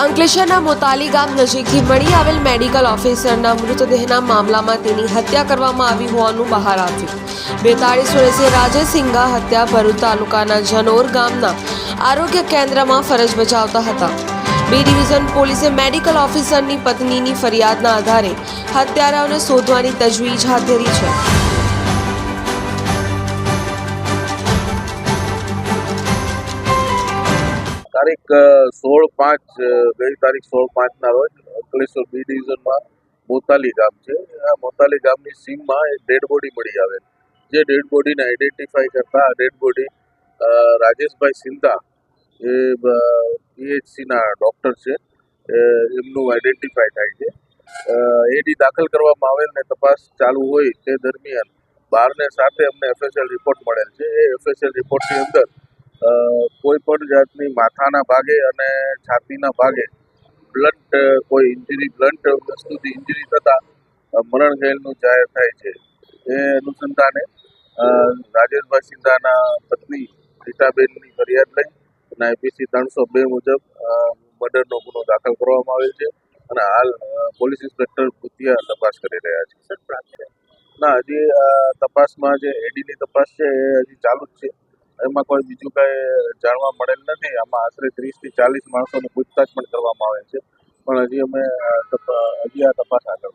અંકલેશ્વરના મોતાલી ગામ નજીકથી મળી આવેલ મેડિકલ ઓફિસરના મૃતદેહના મામલામાં તેની હત્યા કરવામાં આવી હોવાનું બહાર આવ્યું. બેતાળીસ વર્ષીય રાજેશ સિંઘા હત્યા ભરૂચ તાલુકાના જનોર ગામના આરોગ્ય કેન્દ્રમાં ફરજ બજાવતા હતા. બે ડિવિઝન પોલીસે મેડિકલ ઓફિસરની પત્નીની ફરિયાદના આધારે હત્યારાઓને શોધવાની તજવીજ હાથ ધરી છે. તારીખ સોળ પાંચ ગઈ તારીખ સોળ પાંચના રોજ અંકલેશ્વર બી ડિવિઝનમાં મોતાલી ગામ છે. આ મોતાલી ગામની સીમમાં એક ડેડ બોડી મળી આવેલ જે ડેડ બોડીને આઈડેન્ટિફાઈ કરતા ડેડ બોડી રાજેશભાઈ સિંધા, એ પીએચસીના ડૉક્ટર છે. એમનું આઈડેન્ટિફાઈ થાય છે. એડી દાખલ કરવામાં આવેલ ને તપાસ ચાલુ હોય તે દરમિયાન બારને સાથે અમને એફએસએલ રિપોર્ટ મળેલ છે. એ એફએસએલ રિપોર્ટની અંદર કોઈ પણ જાતની માથાના ભાગે અને છાતીના ભાગે બ્લન્ટ કોઈ ઇન્જરી બ્લન્ટ વસ્તુથી ઇન્જરી થતાં મરણ થયેલનું જાહેર થાય છે. એ અનુસંધાને રાજેશભાઈ સિંધાના પત્ની રીટાબેનની ફરિયાદ લઈ અને આઈપીસી ત્રણસો બે મુજબ મર્ડરનો ગુનો દાખલ કરવામાં આવેલ છે અને હાલ પોલીસ ઇન્સ્પેક્ટર ભૂતિયા તપાસ કરી રહ્યા છે. ના હજી તપાસમાં જે એડીની તપાસ છે એ હજી ચાલુ જ છે. એમાં કોઈ બીજું કાંઈ જાણવા મળેલ નથી. આમાં આશરે ત્રીસથી ચાલીસ માણસોની પૂછતાછ પણ કરવામાં આવે છે. પણ હજી અમે હજી તપાસ આગળ